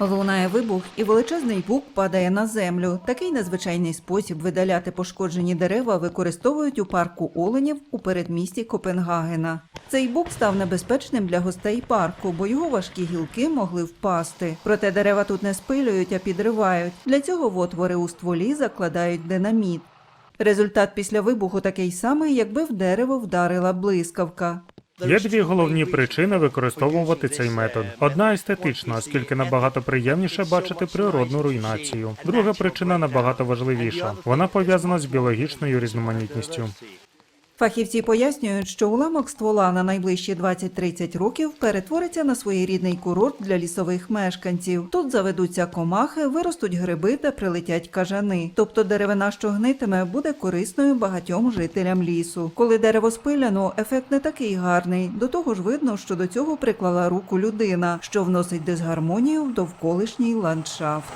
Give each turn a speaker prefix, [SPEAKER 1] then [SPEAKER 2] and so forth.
[SPEAKER 1] Лунає вибух, і величезний бук падає на землю. Такий незвичайний спосіб видаляти пошкоджені дерева використовують у парку оленів у передмісті Копенгагена. Цей бук став небезпечним для гостей парку, бо його важкі гілки могли впасти. Проте дерева тут не спилюють, а підривають. Для цього в отвори у стволі закладають динаміт. Результат після вибуху такий самий, якби в дерево вдарила блискавка.
[SPEAKER 2] Є дві головні причини використовувати цей метод. Одна естетична, оскільки набагато приємніше бачити природну руйнацію. Друга причина набагато важливіша. Вона пов'язана з біологічною різноманітністю.
[SPEAKER 1] Фахівці пояснюють, що уламок ствола на найближчі 20-30 років перетвориться на своєрідний курорт для лісових мешканців. Тут заведуться комахи, виростуть гриби та прилетять кажани. Тобто деревина, що гнитиме, буде корисною багатьом жителям лісу. Коли дерево спиляно, ефект не такий гарний. До того ж, видно, що до цього приклала руку людина, що вносить дисгармонію в довколишній ландшафт.